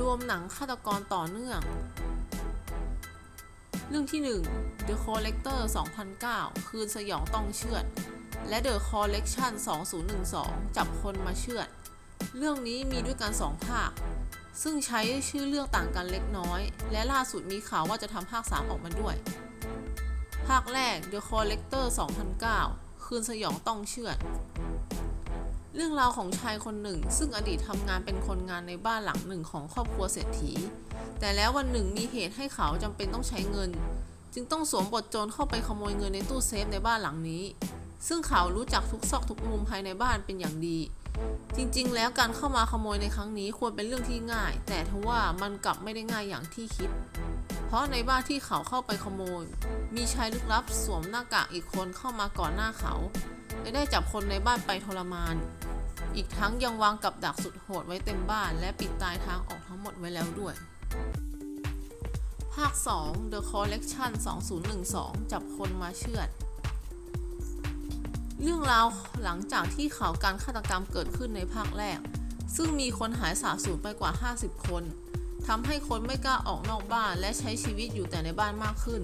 รวมหนังฆาตกรต่อเนื่อง เรื่องที่ 1 The Collector 2009 คืนสยองต้องเชือด และ The Collection 2012 จับคนมาเชือด เรื่องนี้มีด้วยกันสองภาค ซึ่งใช้ชื่อเรื่องต่างกันเล็กน้อย และล่าสุดมีข่าวว่าจะทำภาค 3 ออกมาด้วย ภาคแรก The Collector 2009 คืนสยองต้องเชือด เรื่องราวของชายคนหนึ่ง ซึ่งอดีตทำงานเป็นคนงานในบ้านหลังหนึ่งของครอบครัวเศรษฐี แต่แล้ววันหนึ่งมีเหตุให้เขาจำเป็นต้องใช้เงิน จึงต้องสวมบทโจรเข้าไปขโมยเงินในตู้เซฟในบ้านหลังนี้ ซึ่งเขารู้จักทุกซอกทุกมุมภายในบ้านเป็นอย่างดี จริงๆ แล้วการเข้ามาขโมยในครั้งนี้ควรเป็นเรื่องที่ง่าย แต่ทว่ามันกลับไม่ได้ง่ายอย่างที่คิด เพราะในบ้านที่เขาเข้าไปขโมย มีชายลึกลับสวมหน้ากากอีกคนเข้ามาก่อนหน้าเขา และได้จับคนในบ้านไปทรมาน อีกทั้งยังวางกับดักสุดโหดไว้เต็มบ้าน และปิดตายทางออกทั้งหมดไว้แล้วด้วย ภาค 2 The Collection 2012 จับคนมาเชือด เรื่องราวหลังจากที่ข่าวการฆาตกรรมเกิดขึ้นในภาคแรก ซึ่งมีคนหายสาบสูญไปกว่า 50 คนทำให้คนไม่กล้าออกนอกบ้านและใช้ชีวิตอยู่แต่ในบ้านมากขึ้น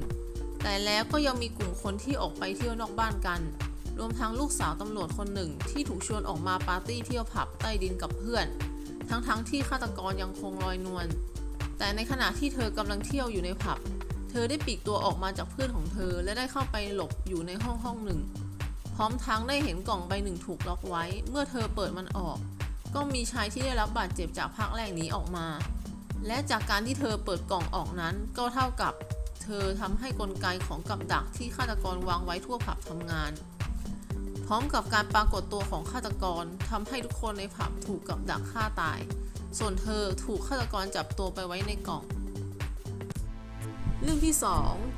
แต่แล้วก็ยังมีกลุ่มคนที่ออกไปเที่ยวนอกบ้านกัน รวมทั้งลูกสาวตำรวจคนหนึ่งที่ถูกชวนออกมาปาร์ตี้เที่ยวผับใต้ดินกับเพื่อน ทั้งๆทที่ฆาตกรยังคงลอยนวล แต่ในขณะที่เธอกำลังเที่ยวอยู่ในผับ เธอได้ปีกตัวออกมาจากเพื่อนของเธอและได้เข้าไปหลบอยู่ในห้องห้องหนึ่ง พร้อมทั้งได้เห็นกล่องใบหนึ่งถูกล็อกไว้ เมื่อเธอเปิดมันออก ก็มีชายที่ได้รับบาดเจ็บจากภาคแรกนี้ออกมา และจากการที่เธอเปิดกล่องออกนั้นก็เท่ากับเธอทำให้กลไกของกับดักที่ฆาตกรวางไว้ทั่วผับทำงาน พร้อมกับการปรากฏตัวของฆาตกรทำให้ทุกคนในผับถูกกับดักฆ่าตาย ส่วนเธอถูกฆาตกรจับตัวไปไว้ในกล่อง เรื่องที่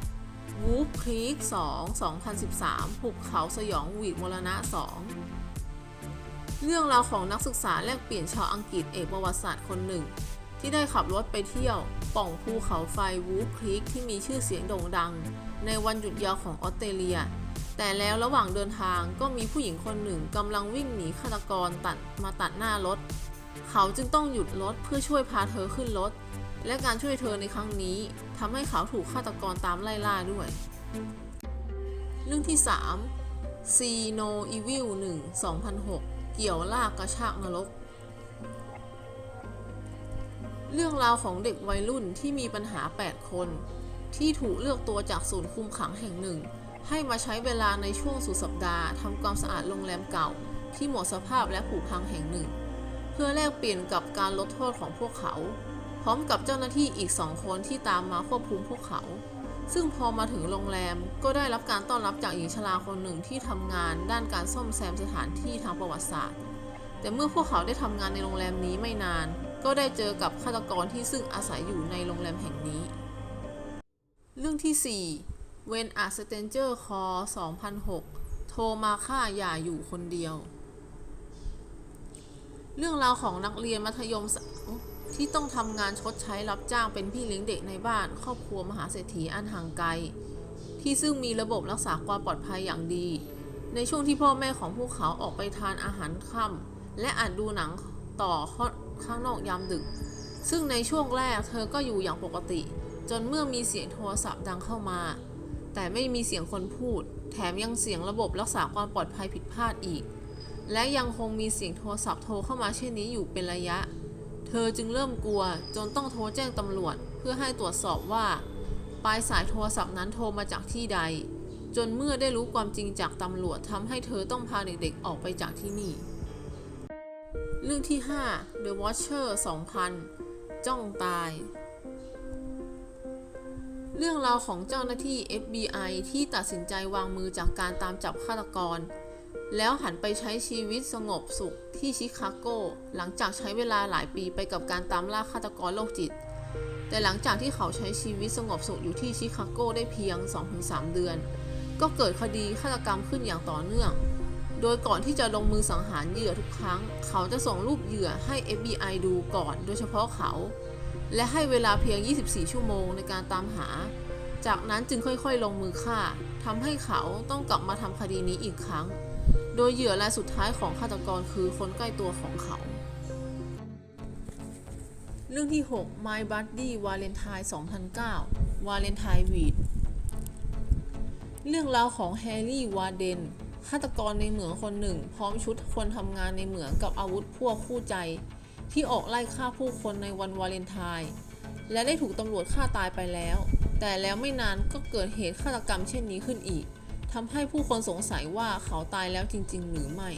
2 Wolf Creek 2 2013 หุบเขาสยองวีดมรณะ 2 เรื่องราวของนักศึกษาแลกเปลี่ยนชาวอังกฤษเอกประวัติศาสตร์คนหนึ่ง ที่ได้ขับรถไปเที่ยวป่องภูเขาไฟ Wolf Creek ที่มีชื่อเสียงโด่งดัง ในวันหยุดยาวของออสเตรเลีย แต่แล้วระหว่างเดินทางก็มีผู้หญิงคนหนึ่งกำลังวิ่งหนีฆาตกรตัดมาตัดหน้ารถ เขาจึงต้องหยุดรถเพื่อช่วยพาเธอขึ้นรถ และการช่วยเธอในครั้งนี้ทำให้เขาถูกฆาตกรตามไล่ล่าด้วย เรื่องที่ 3 C No Evil 1 2006 เกี่ยวลากกระชากนรกเรื่องราวของเด็กวัยรุ่นที่มีปัญหา 8 คน ที่ถูกเลือกตัวจากศูนย์คุมขังแห่งหนึ่ง ให้มาใช้เวลาในช่วงสุดสัปดาห์ทำความสะอาดโรงแรมเก่า ที่หมดสภาพและผุพังแห่งหนึ่ง เพื่อแลกเปลี่ยนกับการลดโทษของพวกเขา พร้อมกับเจ้าหน้าที่อีกสองคนที่ตามมาควบคุมพวกเขา ซึ่งพอมาถึงโรงแรมก็ได้รับการต้อนรับจากหญิงชราคนหนึ่งที่ทำงานด้านการซ่อมแซมสถานที่ทางประวัติศาสตร์ แต่เมื่อพวกเขาได้ทำงานในโรงแรมนี้ไม่นาน ก็ได้เจอกับฆาตกรที่ซึ่งอาศัยอยู่ในโรงแรมแห่งนี้ เรื่องที่ 4 When a Stranger Call 2006 โทรมาฆ่าอย่าอยู่คนเดียว เรื่องราวของนักเรียนมัธยมที่ต้องทำงานชดใช้รับจ้างเป็นพี่เลี้ยงเด็กในบ้าน ครอบครัวมหาเศรษฐีอันห่างไกล ที่ซึ่งมีระบบรักษาความปลอดภัยอย่างดี ในช่วงที่พ่อแม่ของพวกเขาออกไปทานอาหารค่ำและอ่านดูหนังต่อข้างนอกยามดึก ซึ่งในช่วงแรกเธอก็อยู่อย่างปกติ จนเมื่อมีเสียงโทรศัพท์ดังเข้ามา แต่ไม่มีเสียงคนพูด แถมยังเสียงระบบรักษาความปลอดภัยผิดพลาดอีก และยังคงมีเสียงโทรศัพท์โทรเข้ามาเช่นนี้อยู่เป็นระยะ เธอจึงเริ่มกลัวจนต้องโทรแจ้งตำรวจ เพื่อให้ตรวจสอบว่า ปลายสายโทรศัพท์นั้นโทรมาจากที่ใด จนเมื่อได้รู้ความจริงจากตำรวจทำให้เธอต้องพาเด็กๆออกไปจากที่นี่ เรื่องที่ 5 The Watcher 2000 จ้องตาย เรื่องราวของเจ้าหน้าที่ FBI ที่ตัดสินใจวางมือจากการตามจับฆาตกร แล้วหันไปใช้ชีวิตสงบสุขที่ชิคาโก หลังจากใช้เวลาหลายปีไปกับการตามล่าฆาตกรโรคจิต แต่หลังจากที่เขาใช้ชีวิตสงบสุขอยู่ที่ชิคาโกได้เพียง 2-3 เดือน ก็เกิดคดีฆาตกรรมขึ้นอย่างต่อเนื่อง โดยก่อนที่จะลงมือสังหารเหยื่อทุกครั้ง เขาจะส่งรูปเหยื่อให้ FBI ดูก่อน โดยเฉพาะเขา และให้เวลาเพียง 24 ชั่วโมงในการตามหา จากนั้นจึงค่อยๆ ลงมือฆ่าทำให้เขาต้องกลับมาทำคดีนี้อีกครั้ง โดยเหยื่อรายสุดท้ายของฆาตกรคือคนใกล้ตัวของเขา เรื่องที่ 6 My Buddy Valentine 2009 Valentine Week เรื่องราวของแฮร์รี่วาเดนฆาตกรในเหมืองคนหนึ่ง พร้อมชุดคนทำงานในเหมืองกับอาวุธพวกคู่ใจ ที่ออกไล่ฆ่าผู้คนในวันวาเลนไทน์และได้ถูกตำรวจฆ่าตายไปแล้ว แต่แล้วไม่นานก็เกิดเหตุฆาตกรรมเช่นนี้ขึ้นอีกทำให้ผู้คนสงสัยว่าเขาตายแล้วจริง ๆ หรือไม่